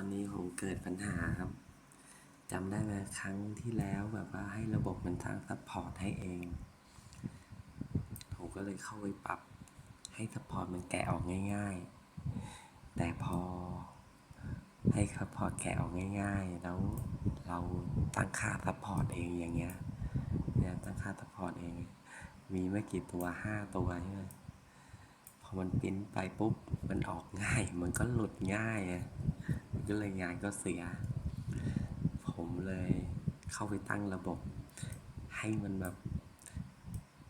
อนนี้ผมเกิดปัญหาครับจำได้ไหมครั้งที่แล้วแบบว่าให้ระบบมันสร้างซัพพอร์ตให้เอง ผมก็เลยเข้าไปปรับให้ซัพพอร์ตมันแกะออกง่าย ๆ แต่พอให้ซัพพอร์ตแกะออกง่าย ๆ แล้วเราตั้งค่าซัพพอร์ตเองอย่างเงี้ยเนี่ยตั้งค่าซัพพอร์ตเอง มีไม่กี่ตัวห้าตัวใช่ไหมพอมันปิ้นไปปุ๊บ มันออกง่าย มันก็หลุดง่ายอะ ก็เลยงานก็เสีย ผมเลยเข้าไปตั้งระบบ ให้มันแบบ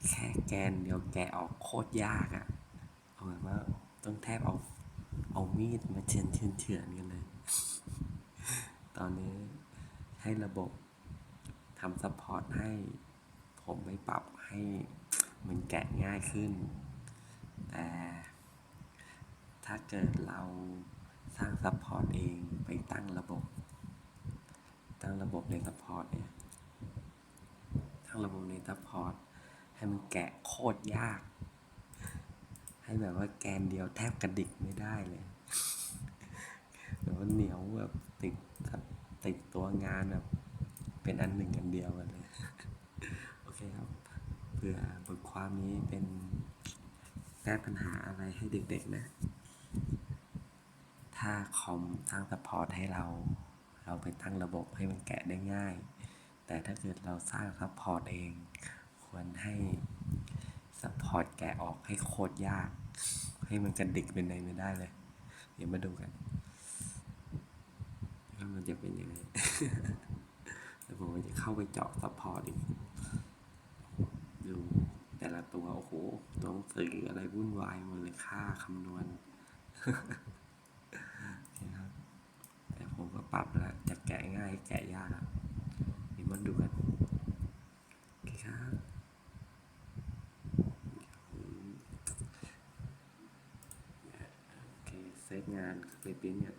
แค่แกนเดียวแกะออกโคตรยากอะ่ะเอาแบบว่าต้องแทบเอาเอามีดมาเฉือนเฉือนเฉือนกันเลย ตอนนี้ให้ระบบทำซัพพอร์ตให้ ผมไปปรับให้มันแกะง่ายขึ้น แต่ถ้าเกิดเรา สร้างซัพพอร์ตเองไปตั้งระบบ ตั้งระบบในซัพพอร์ตเนี่ยทั้งระบบในซัพพอร์ตให้มันแกะโคตรยาก ให้แบบว่าแกนเดียวแทบกระดิกไม่ได้เลยแบบว่าเหนียวแบบติดติดตัวงานแบบเป็นอันหนึ่งอันเดียวกันเลยโอเคครับเผื่อบทความนี้เป็นแก้ปัญหาอะไรให้เด็กๆนะ ถ้าคอมสร้างซัพพอร์ตให้เรา เราไปตั้งระบบให้มันแกะได้ง่าย แต่ถ้าเกิดเราสร้างซัพพอร์ตเอง ควรให้ซัพพอร์ตแกะออกให้โคตรยาก ให้มันกระดิกเป็นไหนไม่ได้เลย เดี๋ยวมาดูกันว่ามันจะเป็นยังไงแล้วผมจะเข้าไปเจาะซัพพอร์ตอีกดูแต่ละตัว โอ้โห ตัวหนังสืออะไรวุ่นวายหมดเลยค่าคำนวณ โอเคครับ แต่ผมก็ปรับแล้วจาก แกะง่ยให้แกะยากอะเดี๋ยวมาดูกันโอเคครับโอเคเซฟงานไปปริ้นเนี่ย